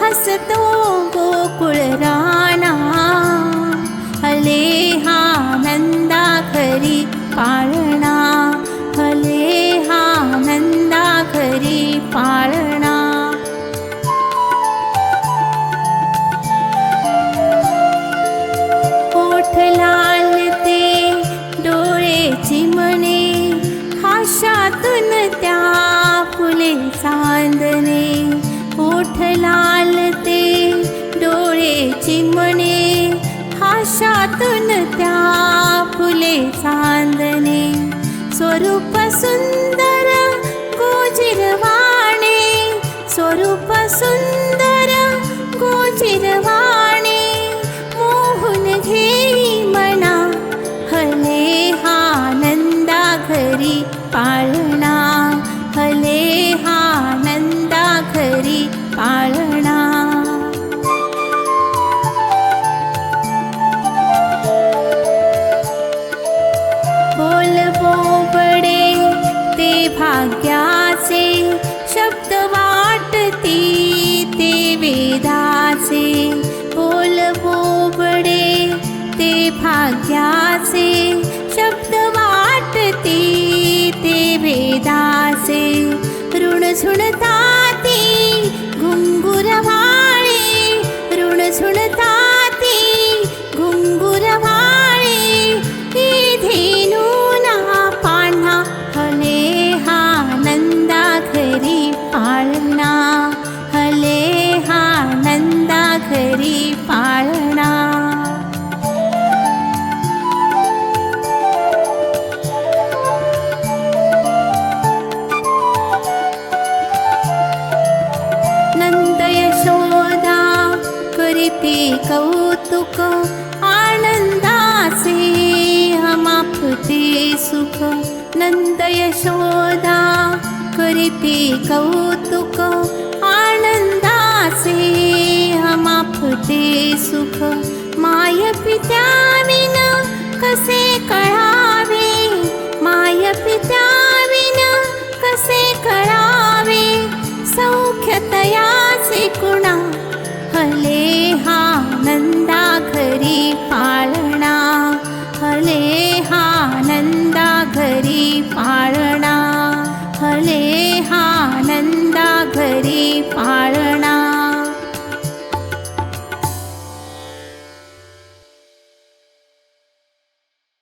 हसतो गोकुळ राणा। हले हा नंदा घरी पाळणा हले हा नंदा घरी पाळणा ओठ लाल ते डोळे चिमणे हाशातून त्या फुले चांदणे ओठ लाल ते डोळे चिमणे हाशातून त्या फुले चांदणे. स्वरूप सुंदर गोजिरवाणे स्वरूप सुंदर गोजिरवाणे मोहन घेई मना हले नंदा घरी पाळणा भाग्याचे शब्द वाटती ते वेदाचे बोल बोबडे ते भाग्याचे शब्द वाटती ते वेदाचे ऋण झुणताती प्रीति कौतुक आनन्दासे हमापते सुख नन्दय शोधा कौतुक आनन्दासे हमापते सुख। माय पित्याविीन कसे कळावे? माय पित्याविीन कसे कळावे? सौख्यतया